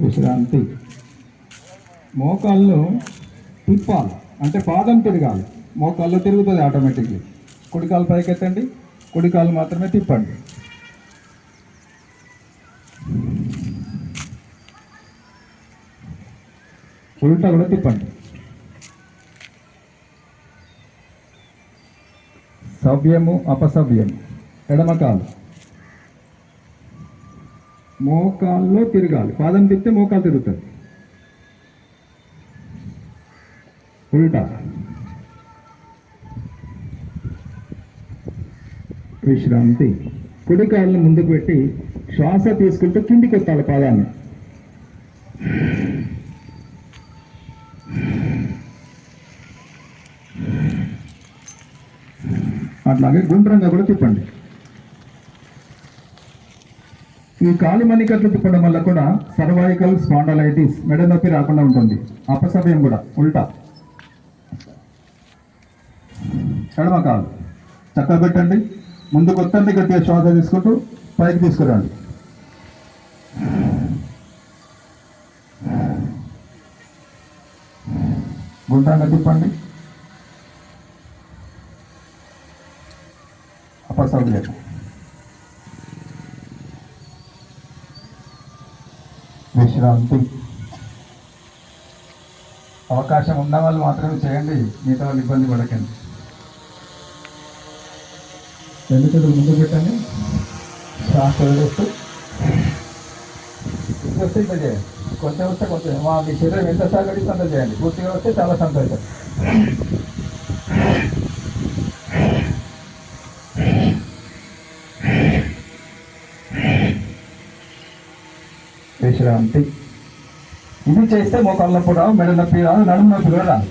విశ్రాంతి. మోకాళ్ళు తిప్పాలి అంటే పాదం తిరగాలి. మోకాళ్ళు తిరుగుతుంది ఆటోమేటిక్లీ కుడికాలు పైకెత్తండి కుడికాలు మాత్రమే తిప్పండి. ఉల్టా కూడా తిప్పండి. సవ్యము అపసవ్యము. ఎడమకాలు మోకాల్లో తిరగాలి. పాదం తిప్పితే మోకాలు తిరుగుతుంది ఉల్టా. విశ్రాంతి. కుడి ముందుకు పెట్టి శ్వాస తీసుకుంటూ కిందికి ఎత్తాలి పాదాన్ని. అట్లాగే గుండ్రంగా కూడా తిప్పండి. ఈ కాలి మణికట్లు తిప్పడం వల్ల కూడా సర్వైకల్ స్పాండలైటిస్ మెడ నొప్పి రాకుండా ఉంటుంది. అపసవ్యం కూడా ఉల్టా. ఎడమ కాలు. చక్కగా పెట్టండి. ముందు కొత్తండి గట్టిగా శ్వాస తీసుకుంటూ పైకి తీసుకురండి. గుండ్రంగా తిప్పండి. అపసవ్యం విశ్రాంతి. అవకాశం ఉన్న వాళ్ళు మాత్రమే చేయండి మిగతా వాళ్ళు ఇబ్బంది పడకండి. ఎందుకంటే ముందు పెట్టండి? శ్వాస వదిలేస్తూ. వస్తే ఇట్లా చేయండి. కొంచెం వస్తే కొంచెం. మా మీ శరీరం ఎంత సహకరిస్తే అంత చేయండి. పూర్తిగా వస్తే చాలా సంతోషం. విశ్రాంతి ఇది చేస్తే మోకాళ్ళ నొప్పి రావు మెడ నొప్పి రావు నడుము నొప్పి కూడా రాదు.